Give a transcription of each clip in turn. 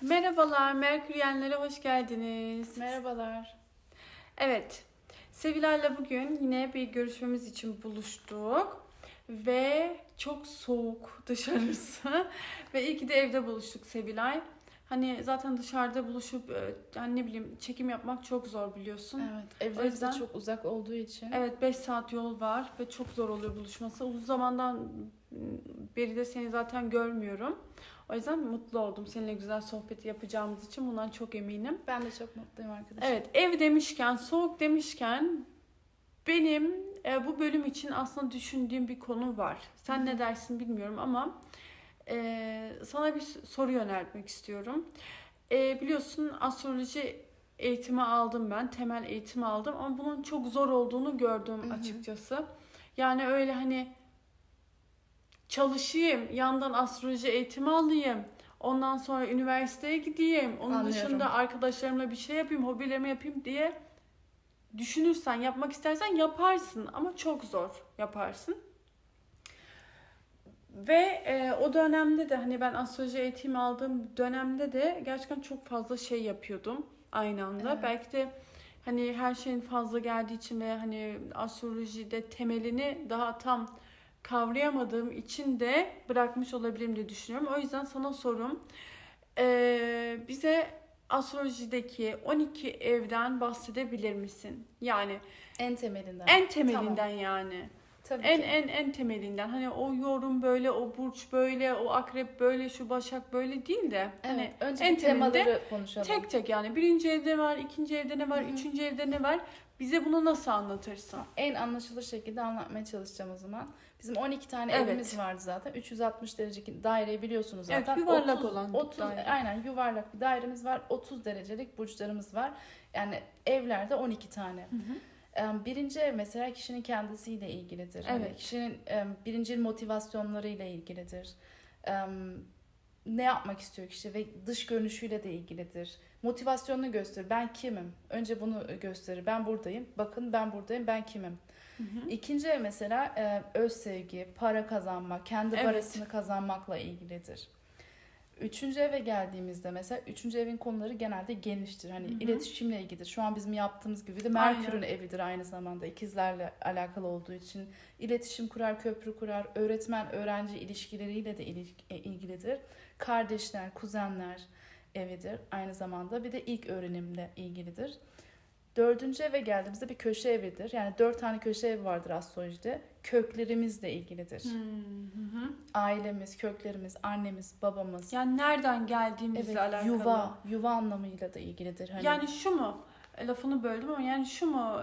Merhabalar, Merküryenlere hoş geldiniz. Merhabalar. Evet, Sevilay'la bugün yine bir görüşmemiz için buluştuk. Ve çok soğuk dışarısı. ve iyi ki de evde buluştuk Sevilay. Hani zaten dışarıda buluşup e, hani ne bileyim çekim yapmak çok zor biliyorsun. Evet, evlerimiz O yüzden- de çok uzak olduğu için. Evet 5 saat yol var ve çok zor oluyor buluşması. Uzun zamandan beri de seni zaten görmüyorum. O yüzden mutlu oldum seninle güzel sohbeti yapacağımız için bundan çok eminim. Ben de çok mutluyum arkadaşlar. Evet ev demişken soğuk demişken benim e, bu bölüm için aslında düşündüğüm bir konu var. Sen ne dersin bilmiyorum ama e, sana bir soru yöneltmek istiyorum. E, biliyorsun astroloji eğitimi aldım ben. Temel eğitimi aldım ama bunun çok zor olduğunu gördüm Hı hı. açıkçası. Yani öyle hani çalışayım, yandan astroloji eğitimi alayım. Ondan sonra üniversiteye gideyim. Onun Anlıyorum. dışında arkadaşlarımla bir şey yapayım, hobilerimi yapayım diye düşünürsen, yapmak istersen yaparsın ama çok zor yaparsın. Ve e, o dönemde de hani ben astroloji eğitimi aldığım dönemde de gerçekten çok fazla şey yapıyordum aynı anda. Evet. Belki de hani her şeyin fazla geldiği için ve hani astrolojide temelini daha tam kavrayamadığım için de bırakmış olabilirim diye düşünüyorum. O yüzden sana sorum. Ee, bize astrolojideki 12 evden bahsedebilir misin? Yani En temelinden. en temelinden yani. Tabii En ki. en en temelinden. Hani o yorum böyle, o burç böyle, o akrep böyle, şu başak böyle değil de Evet, hani önce en temelinde konuşalım. tek tek yani birinci evde var, ikinci evde ne var, Hı hı. üçüncü evde ne var? Bize bunu nasıl anlatırsın? En anlaşılır şekilde anlatmaya çalışacağım o zaman. Bizim 12 tane Evet. evimiz vardı zaten. 360 derecelik daireyi biliyorsunuz Evet, zaten. yuvarlak 30, olan 30, daire. Aynen yuvarlak bir dairemiz var. 30 derecelik burçlarımız var. Yani evlerde 12 tane. Em, Birinci ev mesela kişinin kendisiyle ilgilidir. Hani Evet. kişinin em, birinci motivasyonlarıyla ilgilidir. Ne yapmak istiyor kişi ve dış görünüşüyle de ilgilidir. Motivasyonunu gösterir. Ben kimim? Önce bunu gösterir. Ben buradayım. Bakın ben buradayım. Ben kimim? İkinci ev mesela e, öz sevgi, para kazanmak, kendi Evet. parasını kazanmakla ilgilidir. Üçüncü eve geldiğimizde mesela üçüncü evin konuları genelde geniştir. Hani Hı hı. iletişimle ilgilidir. Şu an bizim yaptığımız gibi de Aynen. Merkür'ün evidir aynı zamanda ikizlerle alakalı olduğu için. iletişim kurar, köprü kurar, öğretmen öğrenci ilişkileriyle de e, ilgilidir. Kardeşler, kuzenler evidir aynı zamanda. Bir de ilk öğrenimle ilgilidir. Dördüncü eve geldiğimizde bir köşe evidir. Yani dört tane köşe evi vardır astrolojide. Köklerimizle ilgilidir. Hı hı hı. Ailemiz, köklerimiz, annemiz, babamız. Yani nereden geldiğimizle Evet, alakalı. yuva, yuva anlamıyla da ilgilidir. Hani, Yani şu mu? Lafını böldüm ama yani şu mu?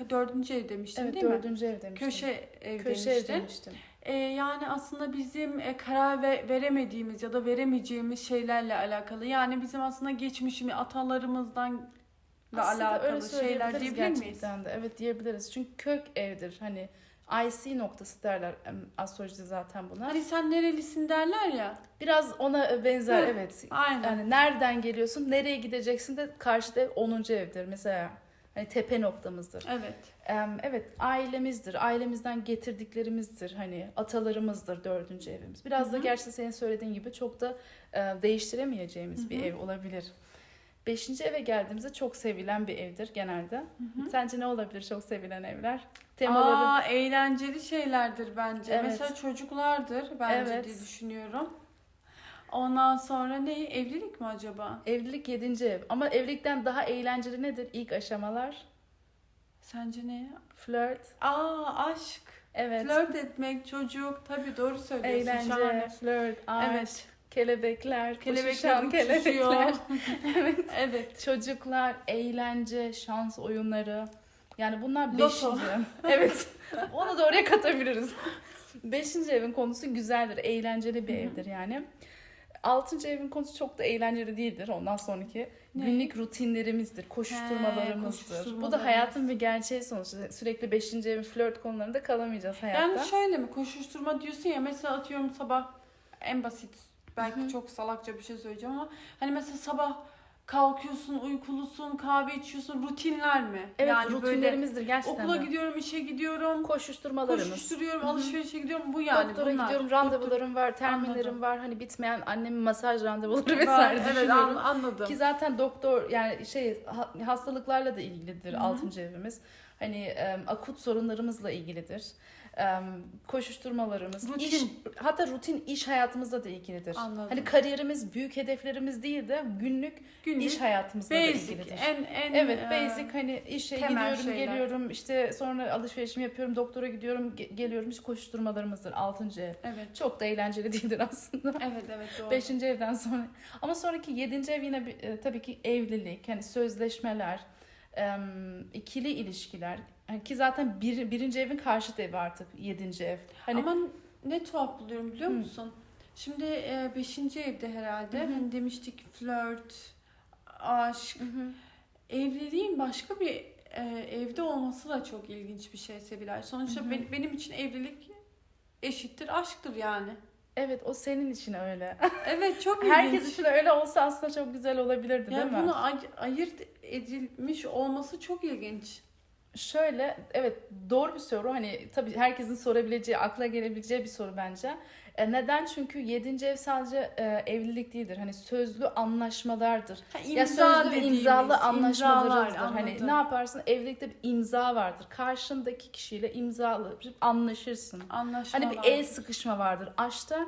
E, dördüncü ev demiştin evet değil mi? dördüncü ev demiştim. Köşe ev Köşe ev demiştin. demiştim. E, yani aslında bizim e, karar ve- veremediğimiz ya da veremeyeceğimiz şeylerle alakalı. Yani bizim aslında geçmişimi atalarımızdan da Aslında alakalı şeyler diyebilir miyiz? de. Evet diyebiliriz. Çünkü kök evdir. Hani IC noktası derler astrolojide zaten buna. Hani sen nerelisin derler ya. Biraz ona benzer Hı, evet. Aynen. Yani nereden geliyorsun, nereye gideceksin de karşıda ev 10. evdir mesela. Hani tepe noktamızdır. Evet. Em, Evet ailemizdir. Ailemizden getirdiklerimizdir. Hani atalarımızdır dördüncü evimiz. Biraz Hı da gerçi senin söylediğin gibi çok da e, değiştiremeyeceğimiz Hı bir ev olabilir. Beşinci eve geldiğimizde çok sevilen bir evdir genelde. hı. Sence ne olabilir çok sevilen evler? Temaları Aa, eğlenceli şeylerdir bence. Evet. Mesela çocuklardır bence Evet. diye düşünüyorum. Ondan sonra ne? Evlilik mi acaba? evlilik yedinci ev. Ama evlilikten daha eğlenceli nedir? İlk aşamalar. Sence ne? Flört. Aa aşk. Evet. Flört etmek, çocuk. Tabii doğru söylüyorsun. Eğlence, Şahane. flört, aşk, Evet. Kelebekler, Kelebekler uçuşuyor. evet. evet. Çocuklar, eğlence, şans oyunları. Yani bunlar Loto. beşinci. evet. Onu da oraya katabiliriz. Beşinci evin konusu güzeldir. Eğlenceli bir evdir yani. Altıncı evin konusu çok da eğlenceli değildir. Ondan sonraki Ne? günlük rutinlerimizdir, koşuşturmalarımızdır. Bu koşuşturmalarımız. da hayatın bir gerçeği sonuçta. Sürekli beşinci evin flört konularında kalamayacağız hayatta. Yani şöyle mi? Koşuşturma diyorsun ya. Mesela atıyorum sabah en basit. Belki Hı hı. çok salakça bir şey söyleyeceğim ama hani mesela sabah kalkıyorsun, uykulusun, kahve içiyorsun, rutinler mi? Evet yani böyle rutinlerimizdir gerçekten. okula de. gidiyorum, işe gidiyorum, Koşuşturmalarımız. koşuşturuyorum, Hı hı. alışverişe gidiyorum. Bu yani Doktora bunlar. gidiyorum, randevularım var, terminlerim Anladım. var. Hani bitmeyen annemin masaj randevuları Var, vesaire Evet düşünüyorum. an- anladım. Ki zaten doktor yani şey ha- hastalıklarla da ilgilidir Hı hı. altıncı evimiz. Hani akut sorunlarımızla ilgilidir. Koşuşturmalarımız, Rutin. iş hatta rutin iş hayatımızla da ilgilidir. Anladım. Hani kariyerimiz büyük hedeflerimiz değil de günlük, Günlük iş hayatımızla da basic, ilgilidir. en en Evet e, basic hani işe gidiyorum şeyler. geliyorum işte sonra alışverişimi yapıyorum doktora gidiyorum ge- geliyorum işte koşuşturmalarımızdır altıncı ev. Evet. Çok da eğlenceli değildir aslında. Evet evet doğru. Beşinci evden sonra. Ama sonraki yedinci ev yine bir, e, tabii ki evlilik, hani sözleşmeler, em, ikili ilişkiler. Hani ki zaten bir, birinci evin karşıt evi artık yedinci ev. Hani Ama ne tuhaf buluyorum biliyor Hı. musun? Şimdi e, beşinci evde herhalde Hı hı. hani demiştik flört, aşk, Hı hı. evliliğin başka bir e, evde olması da çok ilginç bir şey Sevilay. Sonuçta Hı hı. be- benim için evlilik eşittir aşktır yani. evet o senin için öyle. Evet çok ilginç. Herkes için öyle olsa aslında çok güzel olabilirdi değil yani mi? bunu ay- ayırt edilmiş olması çok ilginç. Şöyle evet doğru bir soru hani tabii herkesin sorabileceği akla gelebileceği bir soru bence. E, neden? Çünkü yedinci ev sadece e, evlilik değildir. Hani sözlü anlaşmalardır. Ha, ya sözlü dediğimiz, imzalı anlaşmalarızdır. imzalar, Hani ne yaparsın? Evlilikte bir imza vardır. Karşındaki kişiyle imzalı anlaşırsın. Anlaşmalar. Hani bir el sıkışma vardır. Aşkta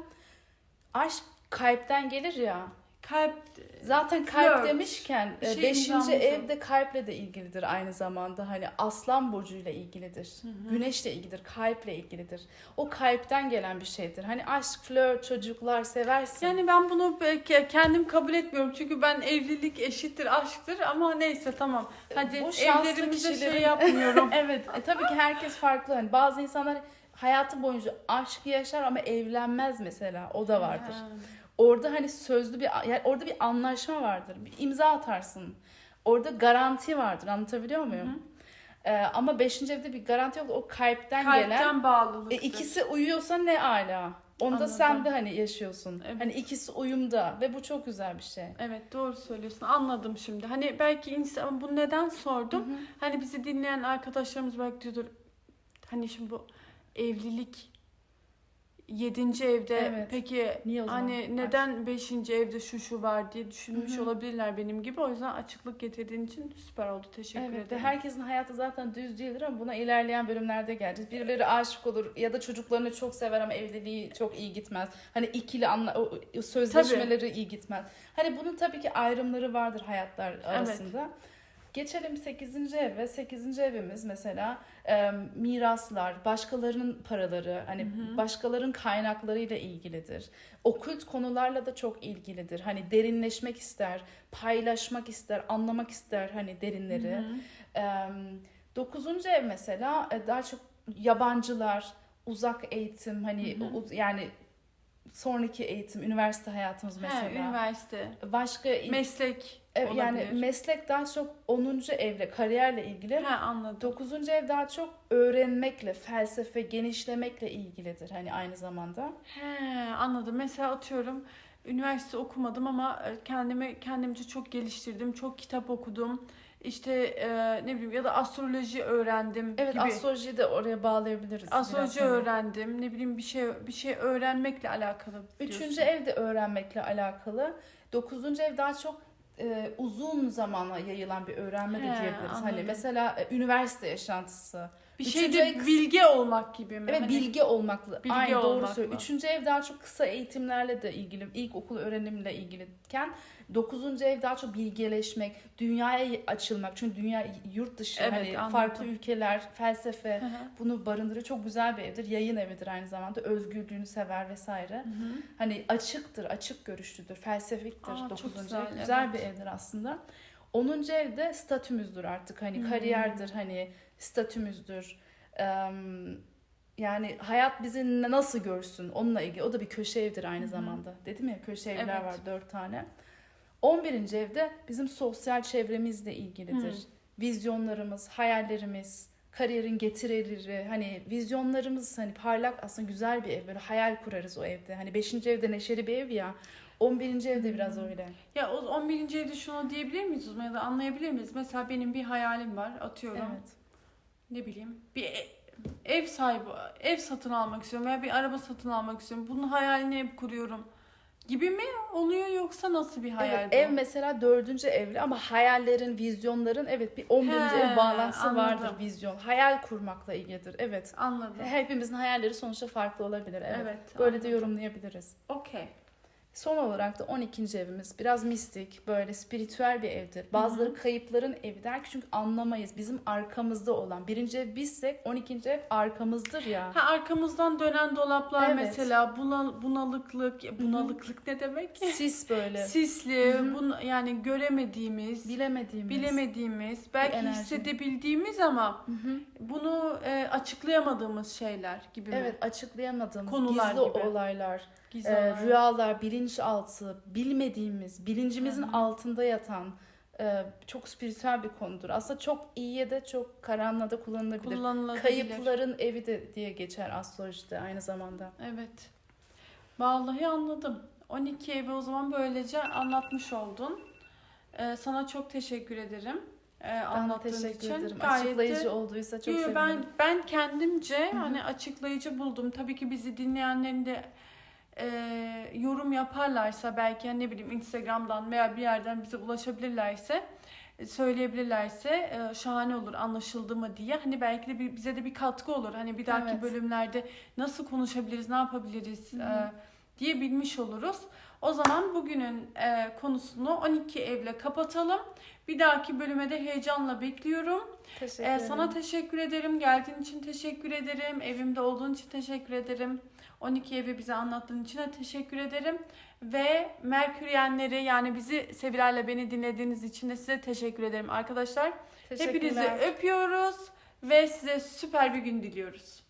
aşk kalpten gelir ya. Kalp Zaten kalp Flört. demişken Bir e, şey evde kalple de ilgilidir aynı zamanda. Hani aslan burcuyla ilgilidir. Hı hı. Güneşle ilgilidir. Kalple ilgilidir. O kalpten gelen bir şeydir. Hani aşk, flört, çocuklar seversin. Yani ben bunu kendim kabul etmiyorum. Çünkü ben evlilik eşittir aşktır ama neyse tamam. Hadi Bu evlerimize şey kişilerin- yapmıyorum. evet. e, tabii ki herkes farklı. Hani bazı insanlar hayatı boyunca aşk yaşar ama evlenmez mesela. O da vardır. Ha. Orada hani sözlü bir yani orada bir anlaşma vardır. Bir imza atarsın. Orada garanti vardır. Anlatabiliyor muyum? Ee, ama beşinci evde bir garanti yok. O kalpten, gelen. Kalpten bağlılık. E, ikisi uyuyorsa ne ala. Onu da Anladım. sen de hani yaşıyorsun. Evet. Hani ikisi uyumda ve bu çok güzel bir şey. Evet doğru söylüyorsun. Anladım şimdi. Hani belki insan bu neden sordum? Hı hı. Hani bizi dinleyen arkadaşlarımız belki diyordur. Hani şimdi bu evlilik yedinci evde Evet. peki Niye o zaman? hani neden beşinci evde şu şu var diye düşünmüş Hı hı. olabilirler benim gibi. O yüzden açıklık getirdiğin için süper oldu. Teşekkür Evet ve ederim. herkesin hayatı zaten düz değildir ama buna ilerleyen bölümlerde geleceğiz. Birileri aşık olur ya da çocuklarını çok sever ama evliliği çok iyi gitmez. Hani ikili anla sözleşmeleri iyi gitmez. Hani bunun tabii ki ayrımları vardır hayatlar arasında. Geçelim 8. ev ve 8. evimiz mesela e, miraslar, başkalarının paraları, hani Hı hı. başkalarının kaynaklarıyla ilgilidir. Okült konularla da çok ilgilidir. Hani derinleşmek ister, paylaşmak ister, anlamak ister hani derinleri. Hı hı. Ee, dokuzuncu ev mesela e, daha çok yabancılar, uzak eğitim hani Hı hı. yani sonraki eğitim, üniversite hayatımız mesela. He, üniversite, Başka meslek e, olabilir. yani meslek daha çok 10. evle, kariyerle ilgili. He, anladım. 9. ev daha çok öğrenmekle, felsefe, genişlemekle ilgilidir hani aynı zamanda. He, anladım. Mesela atıyorum üniversite okumadım ama e, kendimi kendimce çok geliştirdim. Çok kitap okudum. İşte e, ne bileyim ya da astroloji öğrendim Evet, gibi. astrolojiyi de oraya bağlayabiliriz. astroloji biraz hani. öğrendim. Ne bileyim bir şey bir şey öğrenmekle alakalı. Üçüncü diyorsun. ev de öğrenmekle alakalı. Dokuzuncu ev daha çok e, uzun zamana yayılan bir öğrenme de He, diyebiliriz. Hani anladım. mesela e, üniversite yaşantısı. Bir üçüncü şeyde ev kıs- bilge olmak gibi mi? Evet Hani- bilgi olmakla. Bilgi Aynı doğru söylüyor. Üçüncü ev daha çok kısa eğitimlerle de ilgili. ilkokul öğrenimle ilgiliyken dokuzuncu ev daha çok bilgeleşmek, dünyaya açılmak. Çünkü dünya yurt dışı Evet, hani anladım. farklı ülkeler, felsefe Hı hı. bunu barındırıyor. Çok güzel bir evdir. Yayın evidir aynı zamanda. Özgürlüğünü sever vesaire. Hı hı. Hani açıktır, açık görüşlüdür, felsefiktir. Aa, çok Dokuzuncu güzel, ev güzel evet. bir evdir aslında. Onuncu evde statümüzdür artık. Hani Hmm. kariyerdir, hani statümüzdür. Eee, yani hayat bizi nasıl görsün onunla ilgili. O da bir köşe evdir aynı hı. zamanda. Dedim ya köşe evler Evet. var dört tane. 11. evde bizim sosyal çevremizle ilgilidir. Hı. Vizyonlarımız, hayallerimiz, kariyerin getirileri, hani vizyonlarımız hani parlak aslında güzel bir ev. Böyle hayal kurarız o evde. Hani 5. evde neşeli bir ev ya. 11. evde biraz öyle. Ya o 11. evde şunu diyebilir miyiz ya da anlayabilir miyiz? Mesela benim bir hayalim var atıyorum. Evet. Ne bileyim bir e- ev sahibi, ev satın almak istiyorum veya bir araba satın almak istiyorum. Bunun hayalini hep kuruyorum. Gibi mi oluyor yoksa nasıl bir hayal evet, bu? ev mesela dördüncü evli ama hayallerin, vizyonların evet bir 11. He, ev bağlantısı anladım. vardır vizyon. Hayal kurmakla ilgilidir. Evet. Anladım. Hepimizin hayalleri sonuçta farklı olabilir. Evet. Evet. Böyle de anladım. yorumlayabiliriz. Okey. Son olarak da 12. evimiz biraz mistik, böyle spiritüel bir evdir. Bazıları kayıpların evi der ki çünkü anlamayız. Bizim arkamızda olan. Birinci ev bizsek 12. ev arkamızdır ya. Ha arkamızdan dönen dolaplar Evet. mesela bunal, bunalıklık, bunalıklık ne demek? Sis böyle. Sisli, Hı hı. bun, yani göremediğimiz, Bilemediğimiz. bilemediğimiz, belki enerji. hissedebildiğimiz ama Hı hı. bunu e, açıklayamadığımız şeyler gibi mi? Evet açıklayamadığımız Konular gizli gibi. olaylar, E, olarak. rüyalar, bilinçaltı, bilmediğimiz, bilincimizin Hı hı. altında yatan e, çok spiritüel bir konudur. Aslında çok iyiye de çok karanlığa da kullanılabilir. kullanılabilir. Kayıpların evi de diye geçer astrolojide aynı zamanda. Evet. Vallahi anladım. 12 evi o zaman böylece anlatmış oldun. Ee, sana çok teşekkür ederim. Ee, Ben de anlattığın teşekkür için. ederim. Gayet de- Açıklayıcı olduysa çok Yo, sevinirim. ben ben kendimce hı. hani açıklayıcı buldum. Tabii ki bizi dinleyenlerin de yorum yaparlarsa belki hani ne bileyim Instagram'dan veya bir yerden bize ulaşabilirlerse e, söyleyebilirlerse e, şahane olur anlaşıldı mı diye. Hani belki de bir, bize de bir katkı olur. Hani bir dahaki Evet. bölümlerde nasıl konuşabiliriz, ne yapabiliriz Hı hı. e, diye bilmiş oluruz. O zaman bugünün e, konusunu 12 evle kapatalım. Bir dahaki bölüme de heyecanla bekliyorum. Teşekkür ederim. sana teşekkür ederim. Geldiğin için teşekkür ederim. Evimde olduğun için teşekkür ederim. 12 evi bize anlattığın için de teşekkür ederim. Ve Merküryenleri yani bizi Sevilay'la beni dinlediğiniz için de size teşekkür ederim arkadaşlar. Hepinizi öpüyoruz ve size süper bir gün diliyoruz.